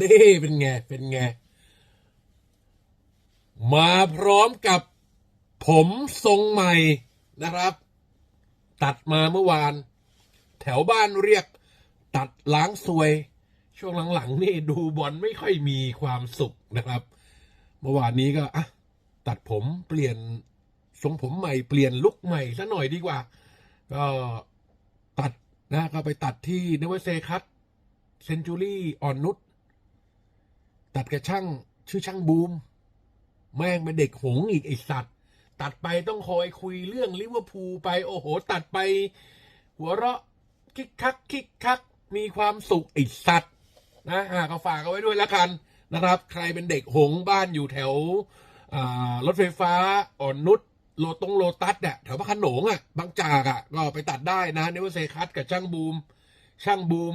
นี่เป็นไง เป็นไง มาพร้อมกับผมทรงใหม่นะครับ ตัดมาเมื่อวาน แถวบ้านเรียก ตัดล้างซวย ช่วงหลังๆนี่ดูบอลไม่ค่อยมีความสุขนะครับ เมื่อวานนี้ก็อะตัดผมเปลี่ยนทรงผมใหม่เปลี่ยนลุคใหม่ซะหน่อยดีกว่า ก็ตัดนะก็ไปตัดที่เนวเซคัต เซนจูรี่อ่อนนุชตัดกับช่างชื่อช่างบูม แม่งเป็นเด็กหงอีกไอสัตว์ ตัดไปต้องคอยคุยเรื่องลิเวอร์พูลไป โอ้โห ตัดไป หัวเราะคิกคักคิกคัก มีความสุขไอสัตว์นะอ่าก็ฝากเอาไว้ด้วยละกันนะครับ ใครเป็นเด็กหงบ้านอยู่แถวรถไฟฟ้าอ่อนนุชโลตงโลตัสเนี่ยแถวพระขนงอะบางจากอะก็ไปตัดได้นะเนวเซคัสกับช่างบูม ช่างบูม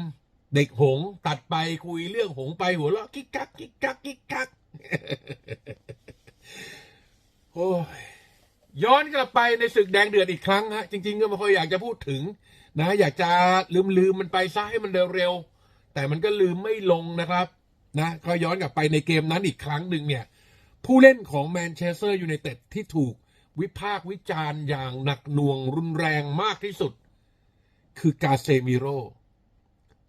เด็กหงส์ตัดไปคุยเรื่องหงส์ไปหัวเราะกิ๊กกักกิ๊กกักกิ๊กกักโอ้ยย้อนกลับไปในศึกแดงเดือดอีกครั้งฮะจริง ๆ ก็ไม่ค่อยอยากจะพูดถึง นะ อยากจะลืมลืมมันไปซะให้มันเร็วๆแต่มันก็ลืมไม่ลงนะครับ นะก็ย้อนกลับไปในเกมนั้นอีกครั้งหนึ่งเนี่ย ผู้เล่นของแมนเชสเตอร์ยูไนเต็ดที่ถูกวิพากษ์วิจารณ์อย่างหนักหน่วงรุนแรงมากที่สุด คือกาเซมิโร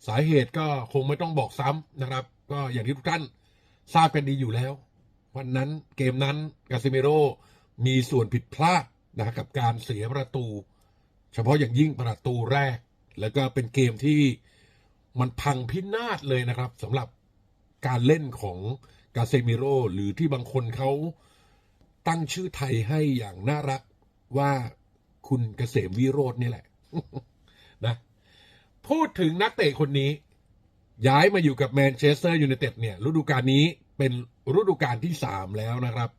สาเหตุก็คงไม่ต้องบอกซ้ำนะครับ ก็อย่างที่ทุกท่านทราบกันดีอยู่แล้ว วันนั้นเกมนั้นกาเซมิโรมีส่วนผิดพลาดนะกับการเสียประตู เฉพาะอย่างยิ่งประตูแรก แล้วก็เป็นเกมที่มันพังพินาศเลยนะครับสำหรับการเล่นของกาเซมิโรหรือที่บางคนเขาตั้งชื่อไทยให้อย่างน่ารักว่าคุณเกษมวิโรจน์นี่แหละ พูดถึงนักเตะคนนี้ ย้ายมาอยู่กับแมนเชสเตอร์ยูไนเต็ดเนี่ยฤดูกาลนี้เป็นฤดูกาลที่สามแล้วนะครับ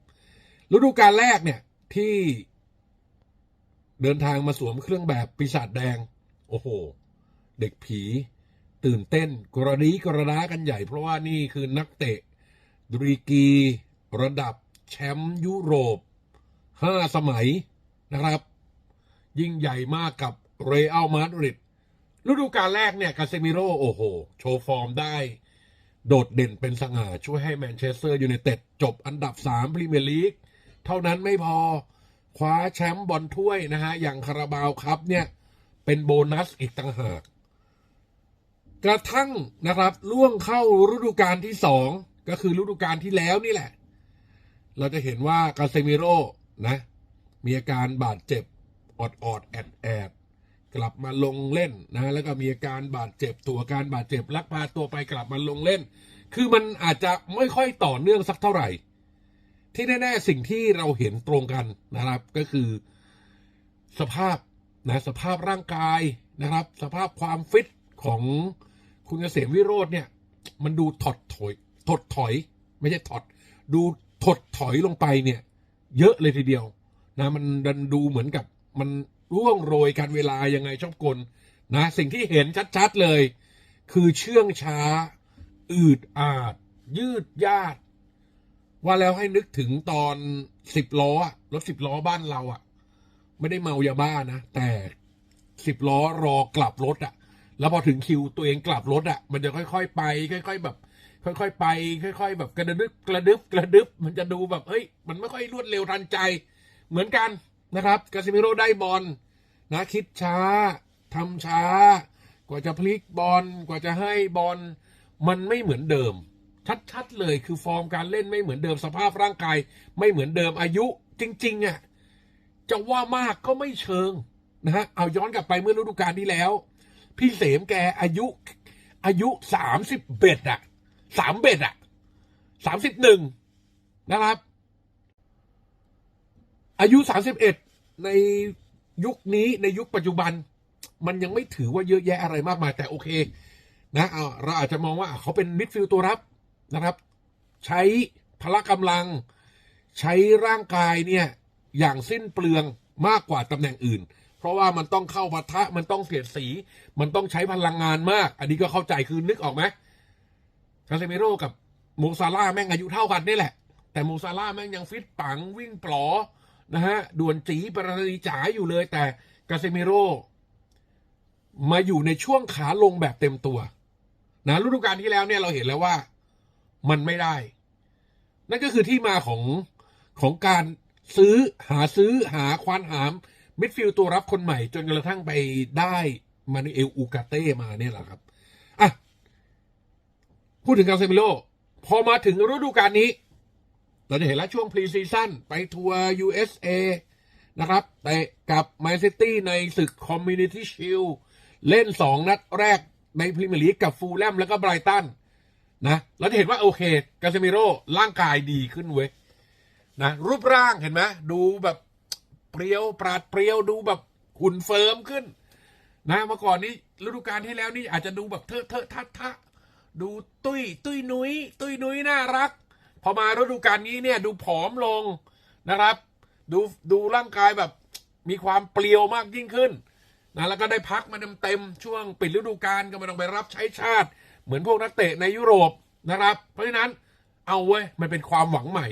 ฤดูกาลแรกเนี่ยที่เดินทางมาสวมเครื่องแบบปีศาจแดง โอ้โห เด็กผี ตื่นเต้น กรณีกระดากันใหญ่ เพราะว่านี่คือนักเตะดรีกี ระดับแชมป์ยุโรปห้าสมัยนะครับ ยิ่งใหญ่มากกับเรอัลมาดริด ฤดูกาลแรกเนี่ย กาเซมิโรโอ้โห โชว์ฟอร์มได้ โดดเด่นเป็นสง่า ช่วยให้แมนเชสเตอร์ยูไนเต็ดจบอันดับ 3 พรีเมียร์ลีก เท่านั้นไม่พอคว้าแชมป์บอลถ้วยนะฮะ อย่างคาราบาวครับเนี่ย เป็นโบนัสอีกต่างหาก กระทั่งนะครับล่วงเข้าฤดูกาลที่สองก็คือฤดูกาลที่แล้วนี่แหละ เราจะเห็นว่ากาเซมิโร่นะ มีอาการบาดเจ็บออดออดแอดแอด กลับมาลงเล่นนะแล้วก็มีอาการบาดเจ็บตัวอาการบาดเจ็บลักพาตัวไปกลับมาลงเล่น คือมันอาจจะไม่ค่อยต่อเนื่องสักเท่าไหร่ ที่แน่ ๆ สิ่งที่เราเห็นตรงกันนะครับ ก็คือสภาพนะสภาพร่างกายนะครับ สภาพความฟิตของคุณเกษมวิโรจน์เนี่ย มันดูถดถอยถดถอย ไม่ใช่ถอดดูถดถอยลงไปเนี่ย เยอะเลยทีเดียวนะมันดันดูเหมือนกับมัน ร่วงโรยการเวลายังไงชองกลนะสิ่งที่เห็นชัดๆเลย คือเชื่องช้า อืดอาด ยืดยาด ว่าแล้วให้นึกถึงตอนสิบล้อรถสิบล้อบ้านเราอะไม่ได้เมายาบ้านะ แต่สิบล้อรอกลับรถอะแล้วพอถึงคิวตัวเองกลับรถอะมันจะค่อย ๆ ไป ค่อย ๆ แบบ ค่อย ๆ ไป ค่อย ๆ แบบกระดึบกระดึบกระดึบมันจะดูแบบเฮ้ย มันไม่ค่อยรวดเร็วทันใจ เหมือนกันนะครับกาซิมิโร่ได้บอล นะคิดช้าทำช้า กว่าจะพลิกบอลกว่าจะให้บอลมันไม่เหมือนเดิม ชัดๆเลยคือฟอร์มการเล่นไม่เหมือนเดิมสภาพร่างกาย ไม่เหมือนเดิมอายุจริงๆอะจะว่ามากก็ไม่เชิงนะฮะเอาย้อนกลับไปเมื่อฤดูกาลที่แล้ว พี่เสมแกอายุ อายุสามสิบเบ็ดอะสามเบ็ดอะสามสิบหนึ่งนะครับ อายุสามสิบเอ็ดใน ยุคนี้ในยุคปัจจุบัน มันยังไม่ถือว่าเยอะแยะอะไรมากมายแต่โอเคนะเราอาจจะมองว่าเขาเป็นมิดฟิลด์ตัวรับนะครับ ใช้พละกำลัง ใช้ร่างกายเนี่ยอย่างสิ้นเปลืองมากกว่าตำแหน่งอื่น เพราะว่ามันต้องเข้าปะทะมันต้องเสียดสี มันต้องใช้พลังงานมาก อันนี้ก็เข้าใจคือนึกออกไหมคาเซเมโร่กับโมซาร่าแม่งอายุเท่ากันนี่แหละ แต่โมซาร่าแม่งยังฟิตปังวิ่งปลอ นะฮะด่วนจีปรณีจ๋าอยู่เลย แต่กาเซเมโร่มาอยู่ในช่วงขาลงแบบเต็มตัว นะฤดูกาลที่แล้วเนี่ยเราเห็นแล้วว่ามันไม่ได้ นั่นก็คือที่มาของของการซื้อหาซื้อหาควานหาม มิดฟิลตัวรับคนใหม่ จนกระทั่งไปได้มานูเอลอูกาเต้มาเนี่ยแหละครับอะพูดถึงกาเซมิโลพอมาถึงฤดูกาลนี้ เราจะเห็นแล้วช่วงพรีซีซั่นไปทัวร์ USA นะครับแต่กับแมนซิตี้ในศึกคอมมูนิตี้ชิลเล่นสองนัดแรกในพรีเมียร์ลีกกับฟูลแลมแล้วก็ไบรตันนะเราจะเห็นว่าโอเคกาเซมิโร่ร่างกายดีขึ้นเว้ยนะรูปร่างเห็นไหมดูแบบเปรียวปราดเปรียวดูแบบหุ่นเฟิร์มขึ้น นะเมื่อก่อนนี้ฤดูกาลที่แล้วนี่อาจจะดูแบบเทอะเทอะทะทะดูตุ้ยตุ้ยนุ้ยตุ้ยนุ้ยน่ารัก พอมาฤดูกาลนี้เนี่ยดูผอมลงนะครับ ดูดูร่างกายแบบมีความเปรียวมากยิ่งขึ้นนะแล้วก็ได้พักมาเต็มๆช่วงปิดฤดูกาลก็ไม่ต้องไปรับใช้ชาติ เหมือนพวกนักเตะในยุโรปนะครับ เพราะฉะนั้นเอาเว้ยมันเป็นความหวังใหม่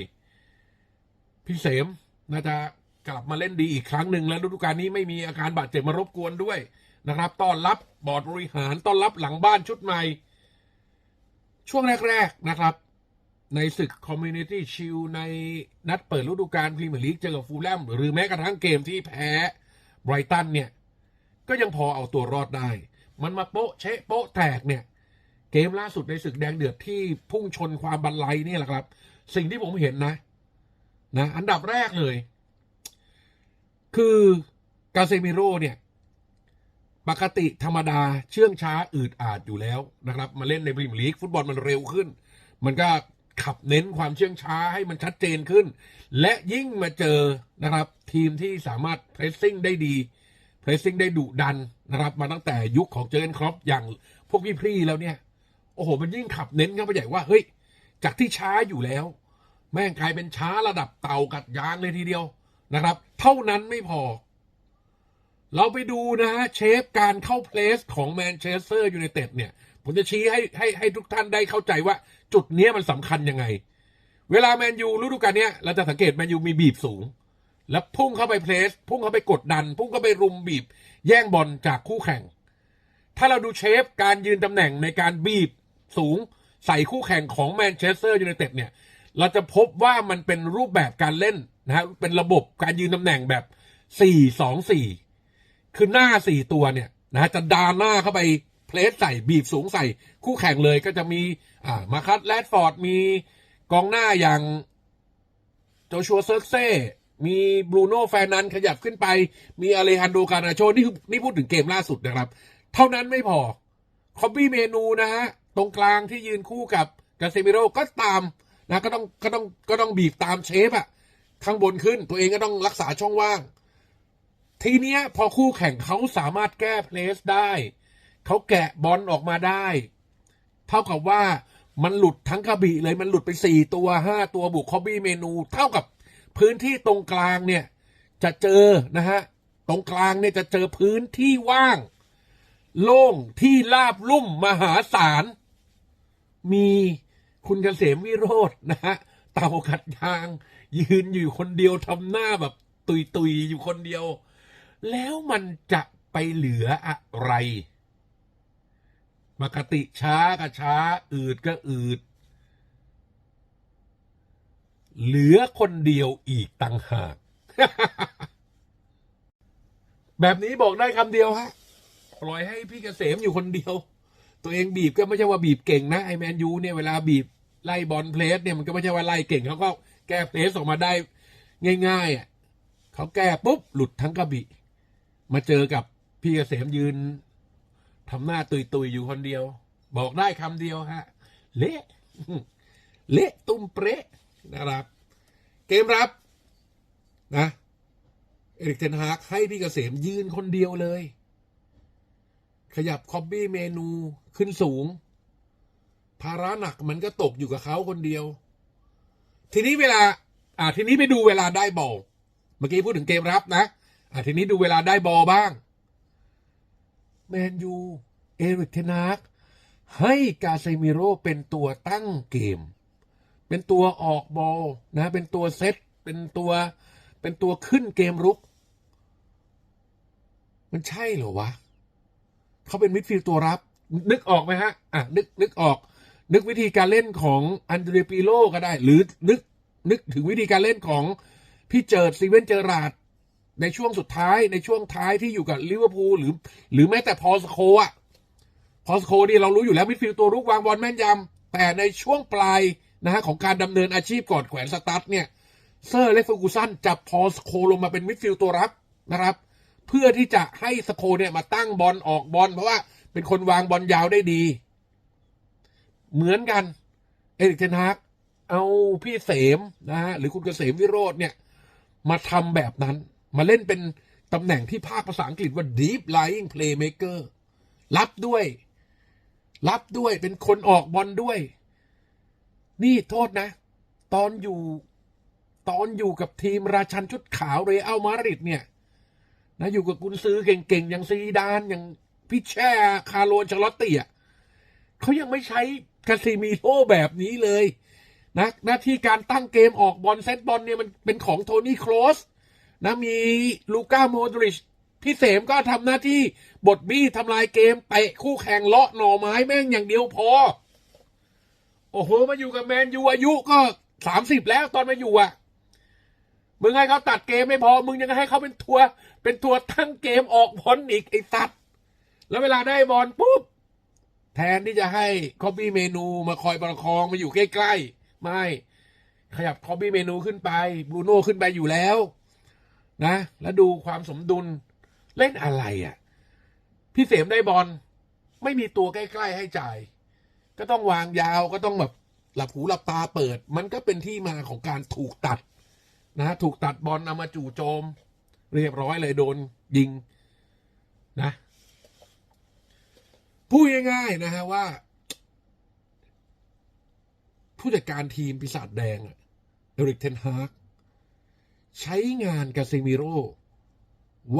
พี่เสมน่าจะกลับมาเล่นดีอีกครั้งหนึ่งแล้วฤดูกาลนี้ไม่มีอาการบาดเจ็บมารบกวนด้วยนะครับต้อนรับบอร์ดบริหารต้อนรับหลังบ้านชุดใหม่ ช่วงแรก ๆนะครับ ในศึกคอมมูนิตี้ชิลในนัดเปิดฤดูกาลพรีเมียร์ลีกเจอกับฟูลแลมหรือแม้กระทั่งเกมที่แพ้ไบรตันเนี่ย ก็ยังพอเอาตัวรอดได้ มันมาโป๊ะเชะโป๊ะแตกเนี่ย เกมล่าสุดในศึกแดงเดือดที่พุ่งชนความบันไลเนี่ยแหละครับ สิ่งที่ผมเห็นนะนะอันดับแรกเลย คือกาเซมิโร่เนี่ย ปกติธรรมดาเชื่องช้าอืดอาดอยู่แล้วนะครับ มาเล่นในพรีเมียร์ลีกฟุตบอลมันเร็วขึ้น มันก็ ขับเน้นความเชื่องช้าให้มันชัดเจนขึ้น และยิ่งมาเจอนะครับ ทีมที่สามารถเพรสซิ่งได้ดีเพรสซิ่งได้ดุดันนะครับมาตั้งแต่ยุคของเจอร์เกนครอปอย่างพวกพี่พรีแล้วเนี่ย โอ้โห มันยิ่งขับเน้นเข้าไปใหญ่ว่าเฮ้ยจากที่ช้าอยู่แล้ว แม่งกลายเป็นช้าระดับเต่ากัดยางเลยทีเดียวนะครับ เท่านั้นไม่พอ เราไปดูนะฮะเชฟการเข้าเพลสของแมนเชสเตอร์ยูไนเต็ดเนี่ย ผมจะชี้ให้ให้ให้ทุกท่านได้เข้าใจว่า จุดเนี้ยมันสำคัญยังไง เวลาแมนยูฤดูกาลเนี้ยเราจะสังเกตแมนยูมีบีบสูง แล้วพุ่งเข้าไปเพลสพุ่งเข้าไปกดดัน พุ่งเข้าไปรุมบีบ แย่งบอลจากคู่แข่ง ถ้าเราดูเชฟการยืนตำแหน่งในการบีบสูงใส่คู่แข่งของแมนเชสเตอร์ยูไนเต็ดเนี่ย เราจะพบว่ามันเป็นรูปแบบการเล่นนะฮะเป็นระบบการยืนตำแหน่งแบบ4 2 4 คือหน้า 4 ตัวเนี่ยนะฮะจะดานหน้าเข้าไป เพลสใส่บีบสูงใส่คู่แข่งเลยก็จะมีอ่ามาคัตแรดฟอร์ดมีกองหน้าอย่างโจชัวเซิร์กเซ่มีบรูโน่แฟนันขยับขึ้นไป มีอเลฮันโดการนาโชนี่คือนี่พูดถึงเกมล่าสุดนะครับ เท่านั้นไม่พอ คอมบี้เมนูนะฮะ ตรงกลางที่ยืนคู่กับกาเซมิโร่ก็ตามนะก็ต้องก็ต้องก็ต้องบีบตามเชฟอะข้างบนขึ้นตัวเองก็ต้องรักษาช่องว่าง ทีเนี้ยพอคู่แข่งเขาสามารถแก้เพลสได้ เขาแกะบอลออกมาได้ เท่ากับว่ามันหลุดทั้งกระบี่เลยมันหลุดไปสี่ตัวห้าตัวบุกคอบบี้เมนู เท่ากับพื้นที่ตรงกลางเนี่ย จะเจอนะฮะ ตรงกลางเนี่ยจะเจอพื้นที่ว่าง โล่งที่ราบลุ่มมหาศาล มีคุณเกษมวิโรจน์นะฮะเต่าขัดยาง ยืนอยู่คนเดียวทำหน้าแบบ ตุยตุยอยู่คนเดียว แล้วมันจะไปเหลืออะไร ปกติช้าก็ช้า อืดก็อืด เหลือคนเดียวอีกต่างหาก แบบนี้บอกได้คำเดียวฮะปล่อยให้พี่เกษมอยู่คนเดียว ตัวเองบีบก็ไม่ใช่ว่าบีบเก่งนะไอแมนยูเนี่ยเวลาบีบไล่บอลเพลสเนี่ยมันก็ไม่ใช่ว่าไล่เก่งเขาก็แก้เพลสออกมาได้ง่ายๆอะเขาแก้ปุ๊บหลุดทั้งกระบี่มาเจอกับพี่เกษมยืน ทำหน้าตุยๆอยู่คนเดียว บอกได้คำเดียวฮะ เละเละตุ้มเปร๊ะนะครับ เกมรับนะเอริกเทนฮากให้พี่เกษมยืนคนเดียวเลย ขยับคอบบี้เมนูขึ้นสูง ภาระหนักมันก็ตกอยู่กับเขาคนเดียว ทีนี้เวลา อ่าทีนี้ไปดูเวลาได้บอลเมื่อกี้พูดถึงเกมรับนะ อ่าทีนี้ดูเวลาได้บอลบ้าง แมนยู เอริกเทนากให้กาเซมิโร่เป็นตัวตั้งเกม เป็นตัวออกบอลนะ เป็นตัวเซต เป็นตัว เป็นตัวขึ้นเกมรุก มันใช่เหรอวะ เขาเป็นมิดฟิลด์ตัวรับ นึกออกไหมฮะ อะ นึก นึกออก นึกวิธีการเล่นของอันเดรปิโลก็ได้ หรือนึก นึกถึงวิธีการเล่นของพี่เจิดซีเวนเจอราด ในช่วงสุดท้ายในช่วงท้ายที่อยู่กับลิเวอร์พูลหรือ หรือแม้แต่พอสโคอะพอสโคนี่เรารู้อยู่แล้วมิดฟิลด์ตัวรุกวางบอลแม่นยำแต่ในช่วงปลายนะฮะของการดำเนินอาชีพก่อนแขวนสตั๊ดเนี่ยเซอร์และเฟอร์กูสันจับพอสโคลงมาเป็นมิดฟิลด์ตัวรับนะครับ เพื่อที่จะให้สโคเนี่ยมาตั้งบอลออกบอลเพราะว่าเป็นคนวางบอลยาวได้ดี เหมือนกัน เอริกเทนฮากเอาพี่เสมนะฮะหรือคุณเกษมวิโรจน์เนี่ย มาทำแบบนั้น มาเล่นเป็นตำแหน่งที่ภาคภาษาอังกฤษว่า deep lying playmaker รับด้วย รับด้วยเป็นคนออกบอลด้วย นี่โทษนะ ตอนอยู่ตอนอยู่กับทีมราชันชุดขาวเรอัลมาดริดเนี่ย นะอยู่กับกุนซื้อเก่งๆ อย่างซีดานอย่างพี่แช่คาร์โลนชลอตติอะเขายังไม่ใช้คาซิมิโร่แบบนี้เลยนะหน้าที่การตั้งเกมออกบอลเซตบอลเนี่ยมันเป็นของโทนี่โครส นะมีลูก้าโมดริชพี่เสมก็ทำหน้าที่บทบี้ทำลายเกมเตะคู่แข่งเลาะหน่อไม้แม่งอย่างเดียวพอ โอ้โห มาอยู่กับแมนยูอายุก็สามสิบแล้วตอนมาอยู่อะ มึงให้เขาตัดเกมไม่พอ มึงยังให้เขาเป็นตัวเป็นตัวตั้งเกมออกบอลอีกไอ้สัตว์แล้วเวลาได้บอลปุ๊บ แทนที่จะให้คอบบี้เมนูมาคอยประคองมาอยู่ใกล้ๆ ไม่ ขยับคอบบี้เมนูขึ้นไปบรูโน่ขึ้นไปอยู่แล้ว นะ แล้วดูความสมดุลเล่นอะไรอะ พี่เสมได้บอลไม่มีตัวใกล้ ๆ ให้จ่าย ก็ต้องวางยาวก็ต้องแบบหลับหูหลับตาเปิด มันก็เป็นที่มาของการถูกตัดนะถูกตัดบอลเอามาจู่โจม เรียบร้อยเลยโดนยิงนะพูดง่ายๆนะฮะว่า ผู้จัดการทีมปีศาจแดงเอริกเทนฮาร์ก ใช้งานกาเซมิโร่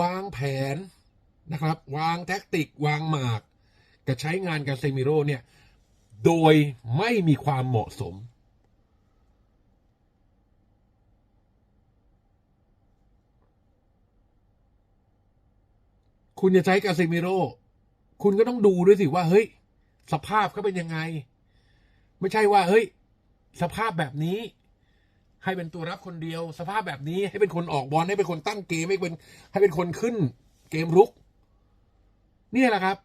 วางแผนนะครับ วางแท็กติก วางหมากกับใช้งานกาเซมิโร่เนี่ย โดยไม่มีความเหมาะสม คุณจะใช้กาเซมิโร่คุณก็ต้องดูด้วยสิว่าเฮ้ย สภาพเขาเป็นยังไง ไม่ใช่ว่า เฮ้ย สภาพแบบนี้ ให้เป็นตัวรับคนเดียว สภาพแบบนี้ให้เป็นคนออกบอลให้เป็นคนตั้งเกมให้เป็นให้เป็นคนขึ้น เกมรุก นี่แหละครับ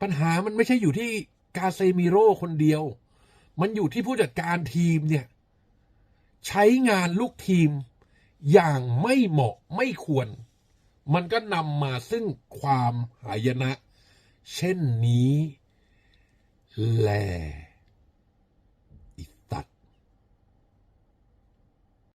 ปัญหามันไม่ใช่อยู่ที่กาเซมิโร่คนเดียว มันอยู่ที่ผู้จัดการทีมเนี่ย ใช้งานลูกทีมอย่างไม่เหมาะไม่ควร มันก็นำมาซึ่งความหายนะ เช่นนี้แหละ